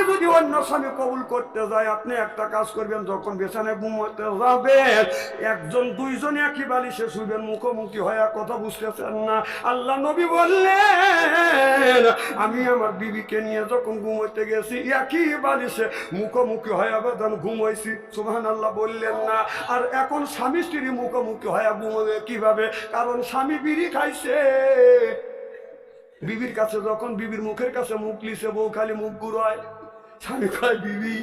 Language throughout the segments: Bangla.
আমি যদি অন্য স্বামী কবুল করতে যাই আপনি একটা কাজ করবেন, যখন বেছানে ঘুমোতে যাবেন, একজন, দুইজন একই বালিশে শুবেন মুখোমুখি হয়ে কথা বুঝতেছেন না। আল্লাহ নবী বললেন, আমি আমার বিবিকে নিয়ে যখন ঘুমোতে গেছি, একই বালিশে মুখোমুখি হয়ে বেদন ঘুমাইছি। সুবহান আল্লাহ বললেন না। আর এখন স্বামী স্ত্রী মুখোমুখি হয়ে ঘুমোবে কীভাবে? কারণ স্বামী বিড়ি খাইছে। বিবির কাছে যখন, বিবির মুখের কাছে মুখ লিছে, বউ খালি মুখ ঘুরায়। স্বামী কয় বিবি।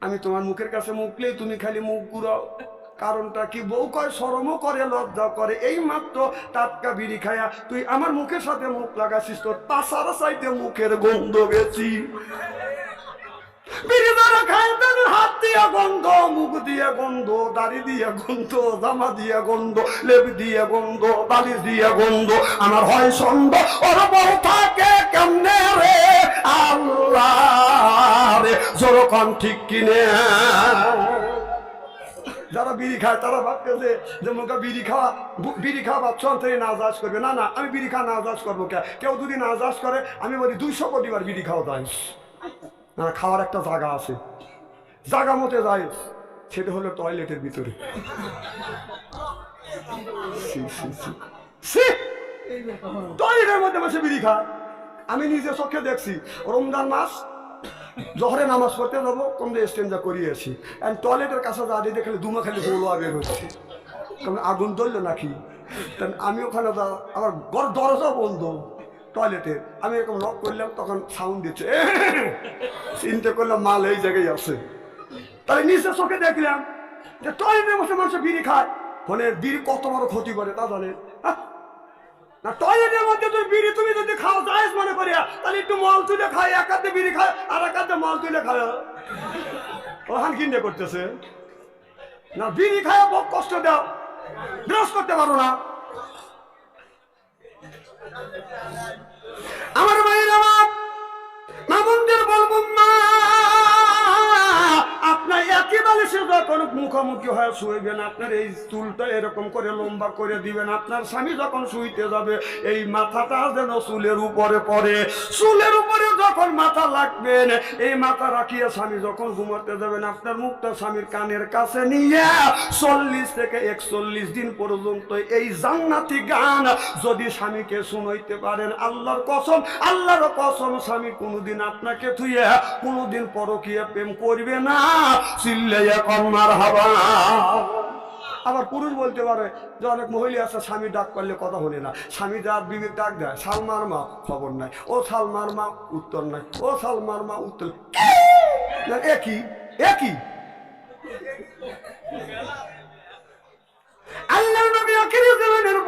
আমি তোমার মুখের কাছে মুখ লিয়ে তুমি খালি মুখ ঘুরাও। কারণটা কি? বউ কয় সরমও করে লজ্জা করে। এই মাত্র টাটকা বিড়ি খায়া তুই আমার মুখের সাথে মুখ লাগাছিস তোর পাশার সাইডে মুখের গন্ধ গন্ধ আমার হয় সন্দ ওর বউ থাকে কেমনে রে? আল্লাহ রে জোরকম ঠিক কিনে। যারা বিড়ি খায় তারা ভাবতেছে যে মুখে বিড়ি খাওয়া বিড়ি খাওয়া বাচ্চা থেকে নাজাজ করবে। না না আমি বিড়ি খাওয়া নাজাজ করব কে? কেউ যদি নাজাজ করে আমি বলি দুইশো কোটি বার বিড়ি খাওয়া যায়। না খাওয়ার একটা জায়গা আছে। জায়গা মতে যায় সেটা হলো টয়লেটের ভিতরে! টয়লেটের মধ্যে বসে বিড়ি খায়। আমি নিজে চোখে দেখছি। রমজান মাস, জহরে নামাজ পড়তে যাব কমলে স্টেঞ্জা করিয়েছি অ্যান্ড টয়লেটের কাছে যা দিয়ে দেখলে দুমা খালি গোলা বের হচ্ছে। আগুন ধরলো নাকি? আমি ওখানে আমার ঘর দরজা বন্ধ। টয়লেটের আমি এরকম লক করলাম, তখন সাউন্ড দিচ্ছে। চিন্তা করলাম মাল এই জায়গায় আছে। তাহলে নিচে চোখে দেখলাম যে টয়লেটে বসে মানুষ বিড়ি খায়। ফলে বিড়ি কত বড় ক্ষতি করে, তা জানে? না, টয়লেটের মধ্যে তুমি বিড়ি, তুমি যদি খাও, জায়েজ মনে করিয়া, তাহলে একটু মল তুলে খাই এক হাতে বিড়ি খায় আর এক হাতে মল তুলে খায় ওখান কিনে করতেছে। না, বিড়ি খায় বক কষ্ট দাও। বিরস করতে পারো না। মুখোমুখি হয়ে শুইবেন, আপনার এই চুলটা এরকম করে লম্বা করে দিবেন, আপনার স্বামী যখন শুইতে যাবে, এই মাথাটা যেন চুলের উপরে পড়ে। চুলের উপরে যখন মাথা লাগবেন, এই মাথা রাখিয়ে স্বামী যখন ঘুমাতে যাবেন, আপনার মুখটা স্বামীর কানের কাছে নিয়ে চল্লিশ থেকে একচল্লিশ দিন পর্যন্ত এই জান্নাতি গান যদি স্বামীকে শুনাইতে পারেন, আল্লাহর কসম আল্লাহর কসম স্বামী কোনোদিন আপনাকে থুয়ে কোনোদিন পরকীয় প্রেম করবে না। চিল্লাইয়া কন্যার আবার পুরুষ বলতে পারে, যে অনেক মহিলা আছে স্বামী ডাক করলে কথা হলে না। স্বামী যার বিবেক ডাক দেয়, সালমার মা খবর নাই। ও সালমার মা উত্তর নাই। ও সালমার মা উত্তর একই একই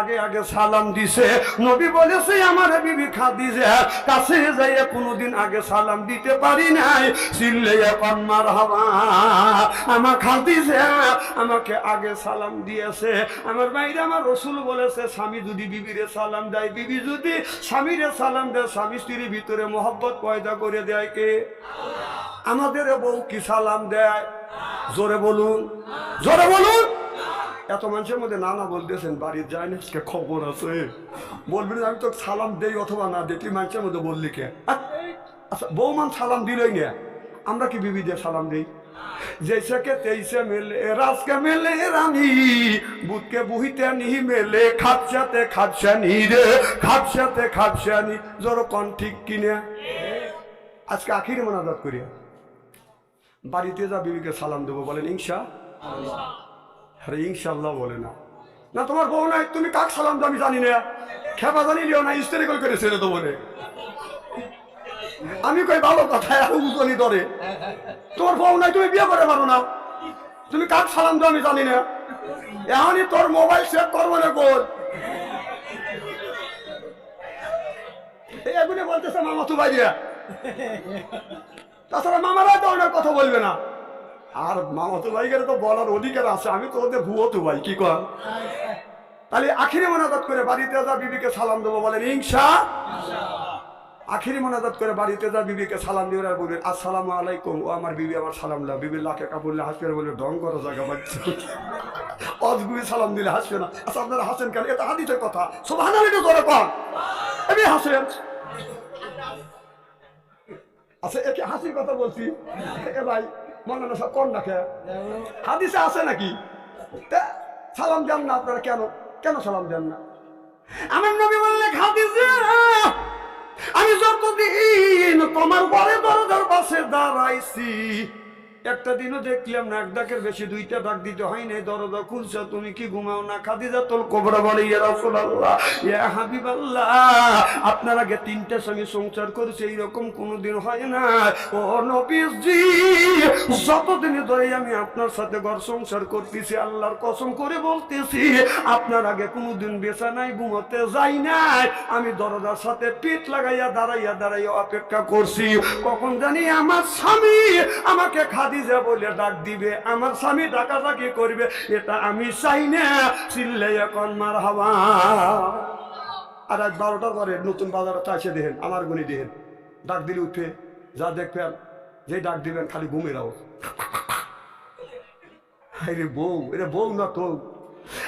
আগে আগে সালাম দিছে। নবী বলেছে আমার বিবি খাদিজা। কাছে যাইয়া কোনোদিন আগে সালাম দিতে পারি নাই। চিল্লাইয়া কন্মার হওয়া আমার খাদিজা আমাকে আগে সালাম দিয়েছে। আমার বাইরে আমার রসুল বলেছে, স্বামী যদি বিবিরে সালাম দেয়, বিবি যদি স্বামীরে সালাম দেয়, স্বামী স্ত্রীর ভিতরে মোহব্বত পয়দা করে দেয় কে? আমাদের বউ কি সালাম দেয়? জোরে বলুন। জোরে বলুন। এত মানুষের মধ্যে নানা বলতেছেন বাড়ির যায় না আজকে খবর আছে বলবেন আমি তো সালাম দেই অথবা না দেখি মানুষের মধ্যে বললি কে আহ, আচ্ছা বৌমান সালাম দিলই না আমরা কি বিবি দিয়ে সালাম দিই जैसे के तैसे मिले रास के मिले रानी बुत के बुहिते नहीं मिले खापसाते खापसानी रे खापसाते खापसानी জোর কন ঠিক কিনে আজকে আখিরে মোনাজাত করি বাড়িতে যা বিবিকে সালাম দেবো বলেন ইনশা আরে ইনশাল্লাহ বলে না। না, তোমার বউ নাই, তুমি কাক সালাম আমি জানি না। খেপা জানি লিও না স্ত্রী কল করে ছেড়ে তো বলে আমি কই ভালো কথা উজনি ধরে। তোমার বউ নাই, তুমি বিয়ে করে পারো না। তুমি কাক সালাম আমি জানি না। এখনই তোর মোবাইল সেভ করব না এই এগুলি বলতেছে মামা তু বাইরিয়া তাছাড়া মামারা তো অনেক কথা বলবে না। আর মামাতো ভাইকে তো বলার অধিকার আছে, আমি তো ওদের ভুয়ো তো ভাই, কি কর তাহলে আখিরি মোনাজাত করে বাড়িতে যা বিবিকে সালাম দেবো বলেন, ইনশা আখিরি মোনাজাত করে বাড়িতে যা বিবিকে সালাম দিয়ে আর বলবেন, আসসালামু আলাইকুম, ও আমার বিবি আমার সালাম না বিবির লাখে কাপড়লে হাসবে বলে ডং করো জায়গা পাচ্ছে অজগুবি সালাম দিলে হাসবে না। আচ্ছা আপনারা হাসেন কেন? এটা হাদিসের কথা। সব হানালিটা করে পান আমি হাসেন। আচ্ছা একে হাসির কথা বলছি। এ ভাই মনে না কর কোন রাখে হাদিসে আছে নাকি? সালাম দেন না আপনারা, কেন? কেন সালাম দেন না? আমার নবী বললে হাদিসে, আমি যতদিন তোমার ঘরে দরজার পাশে দাঁড়াইছি একটা দিনও দেখলাম না, এক ডাকের বেশি দুইটা ডাক দিতে হয় নাই। দরজা খুলছে, তুমি কি ঘুমাও না? খাদিজা তোর কোবরা বলে, ইয়া রাসূলুল্লাহ, ইয়া হাবিবাল্লাহ, আপনার আগে তিনটার সঙ্গে সংসার করেছে, এইরকম কোনোদিন হয় না। ও নবীজি যতদিন ধরে আমি আপনার সাথে ঘর সংসার করতেছি, আল্লাহর কসম করে বলতেছি, আপনার আগে কোনোদিন বেচা নাই, ঘুমোতে যাই নাই। আমি দরজার সাথে পিঠ লাগাইয়া দাঁড়াইয়া দাঁড়াইয়া অপেক্ষা করছি। কখন জানি আমার স্বামী আমাকে খাদিজা বলে ডাক দিবে, আমার স্বামী ডাকাডাকি করবে, এটা আমি চাই না। চিল্লে এখন মার হাওয়া। আর আজ বারোটা পরে নতুন বাজারে চাইছে দেখেন, আমার গুনি দেখেন। ডাক দিলে উঠে, যা দেখবেন যে ডাক দিবেন খালি ঘুমের আওয়াজ। আরে বউ, এটা বউ না তো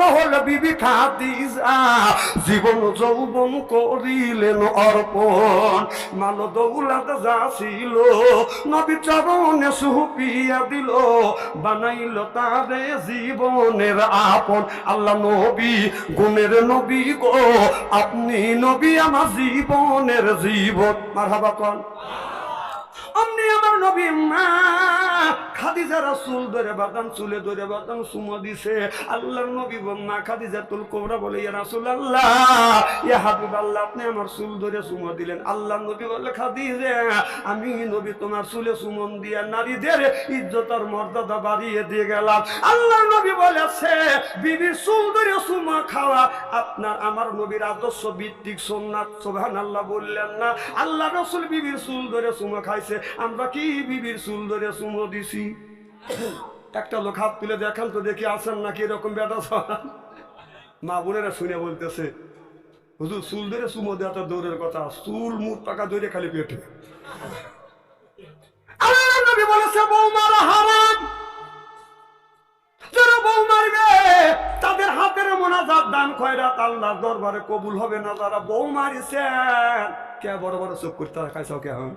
জন্ম হল বিবি খাদিজা, জীবন যৌবন করিলেন অর্পণ। মাল দৌলাত যা ছিল নবী চরণে সুপিয়া দিল, বানাইল তারে জীবনের আপন। আল্লাহ নবী, গুণের নবী গো, আপনি নবী আমার জীবনের জীবন। মারহাবা কন। অমনি আমার নবী মা। খাদিজা রাসূল ধরে বাদাম, চুলে ধরে বাদাম সুমো দিছে। আল্লাহর নবী মা খাদিজা তুল কোবরা বলে, ইয়া রাসূলুল্লাহ, ইয়া হাবিবাল্লাহ, আপনি আমার চুল ধরে সুমো দিলেন। আল্লাহর নবী বলে খাদিজা, আমি নবী তোমার চুলে সুমন দিয়া নারীদের ইজ্জত আর মর্যাদা বাড়িয়ে দিয়ে গেলাম। আল্লাহর নবী বলেছে বিবির চুল ধরে সুমো খাওয়া আপনার, আমার নবীর আদর্শ ভিত্তিক সোমনাথ, সুবহানাল্লাহ বললেন না। আল্লাহ রসুল বিবির চুল ধরে সুমো খাইছে, আমরা কি বিবির চুল ধরে সুমো দিছি। একটা লোক হাত তুলে দেখান তো দেখি আসেন নাকি এরকম বেটা সবাই মা বোনেরা শুনে বলতেছে, হুজুর, চুল ধরে সুমো দেওয়া দৌড়ের কথা, চুল মুখ টাকা ধরে খালি পেটে। বলেছে হারাম। যারা বউ মারবে, তাদের হাতের মোনাজাত দান খয়রাত আল্লাহর দরবারে কবুল হবে না, যারা বউ মারিছেন। কে বড় বড় চোখ করতে খাইছ কে হন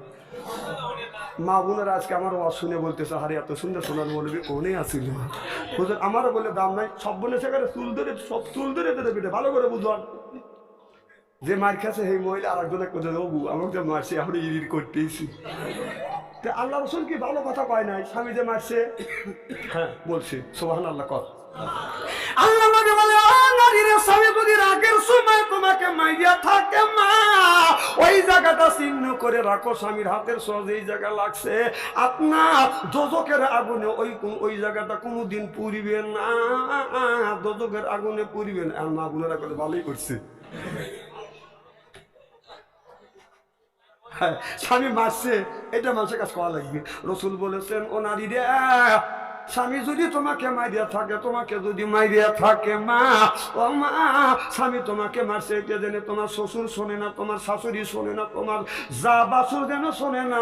মা বোনের আজকে আমার ওয়াজ শুনে বলতেছে হারে এত সুন্দর সোনার বলবি কোনে আসিল? হুজুর, আমারও বলে দাম নাই, সব বলে সেখানে চুল ধরে, সব চুল ধরে ধরে বেটে ভালো করে বুঝুন যে মার খাচ্ছে সেই মহিলা আর একজনে কোথায় দেবো আমাকে যে মারছে, আমরা ইরির করতেইছি তা আল্লাহ রসুল কি ভালো কথা কয় নাই? স্বামী যে মারছে হ্যাঁ বলছে সোহান আল্লাহ কর। আল্লাহ বলে, ও নারীর, স্বামী যদি রাগের সময় তোমাকে মাইয়া থাকে মা ওই জায়গাটা চিহ্ন করে রাখো স্বামীর হাতের সহজে এই জায়গা লাগছে। আপনার দোজকের আগুনে ওই ওই জায়গাটা কোনোদিন পুরিবে না। দোজকের আগুনে পুরিবে না। আর মা বোনেরা করে ভালোই করছে। হ্যাঁ, স্বামী মারছে এটা মানুষের কাছে করা লাগবে। রসুল বলেছেন ও নারী রে স্বামী যদি তোমাকে মারিয়া থাকে, তোমাকে যদি মারিয়া থাকে মা, ও মা, স্বামী তোমাকে মারছে এটা জেনে তোমার শ্বশুর শোনে না, তোমার শাশুড়ি শোনে না, তোমার যা বাসুর যেন শোনে না,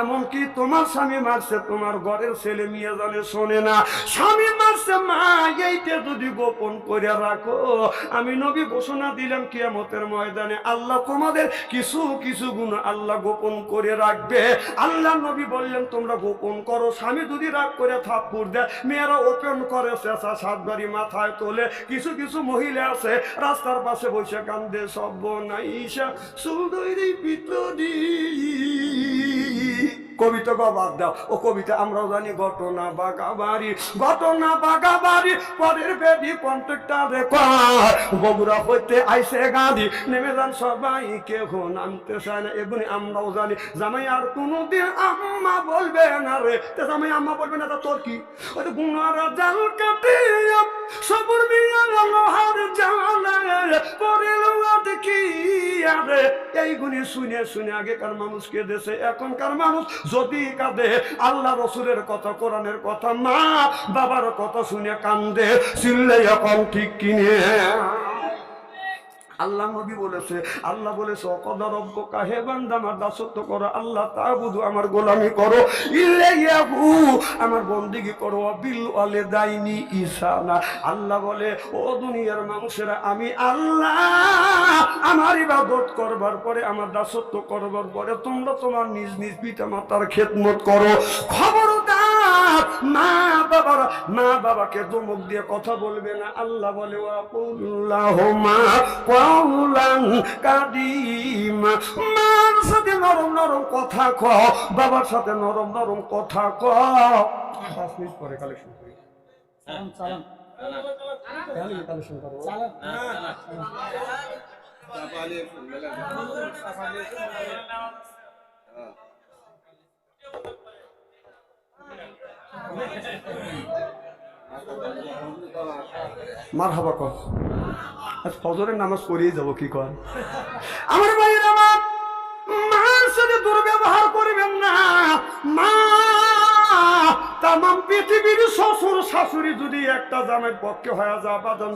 এমনকি তোমার স্বামী মারছে, তোমার ঘরের ছেলে মেয়ে জানে শোনে না। স্বামী মারছে, মা, এইটা যদি গোপন করে রাখো, আমি নবী ঘোষণা দিলাম কিয়ামতের ময়দানে, আল্লাহ তোমাদের কিছু কিছু গুণ আল্লাহ গোপন করে রাখবে। আল্লাহ নবী বললেন, তোমরা গোপন করো, স্বামী যদি রাগ করে থাপ্পুর দেয় মেয়েরা ওপেন করে শেষা সাতবারি মাথায় তোলে। কিছু কিছু মহিলা আছে, রাস্তার পাশে বসে কান্দে সব নাইসা সুন্দরী পিতরি কবিতা গবাদ দাও। ও কবিতা আমরাও জানি, ঘটনা বাগাবাড়ি ঘটনা বাগাবাড়ি, পরের বেদি কন্ট্রাক্টারে কর বগুড়া হইতে আইসে গাড়ি নেমে যান সবাই কেউ নামতে চায় না। এগুলি আমরাও জানি। জামাই আর কোনোদিন আম্মা বলবে না রে। তে জামাই আম্মা বলবে না, তা তোর কি? ওই তো গুনার জাল কাটে সবর বিয়া লোহার জালে পরে লোহাতে কি আরে এইগুলি শুনে শুনে আগেকার মানুষ কেঁদেছে, এখনকার মানুষ যদি কাঁদে, আল্লাহ রসুলের কথা, কোরআনের কথা, মা বাবার কথা শুনে কান্দে চিল্লে এখন ঠিক কিনে। আল্লাহ নবী বলেছে, আল্লাহ বলেছে, অকদা রব্য কাহে বান্দা, আমার দাসত্ব করো, আল্লাহ তা বুধু আমার গোলামি করো। ইল্লাইয়াহু আমার বন্দিগি করো বিল আলে দাইনি ইসানা। আল্লাহ বলে, ও দুনিয়ার মানুষেরা, আমি আল্লাহ, আমার ইবাদত করবার পরে, আমার দাসত্ব করবার পরে, তোমরা তোমার নিজ নিজ পিতা মাতার খেদমত করো। খবরদার মা বাবার মা বাবাকে ধমক দিয়ে কথা বলবে না। আল্লাহ বলে মার সাথে নরম নরম কথা ক বাবার সাথে নরম নরম কথা ক পাঁচ মিনিট পরে কালেকশন করি। কালেকশন করো। মার হাবা কর ফজরের নামাজ পড়িয়ে যাব কি কর আমার ভাইয়ের আমার মার সাথে দুর্ব্যবহার করবেন না। মা তামাম পৃথিবীর শ্বশুর শাশুড়ি যদি একটা জামের পক্ষে হয়ে যা বাদন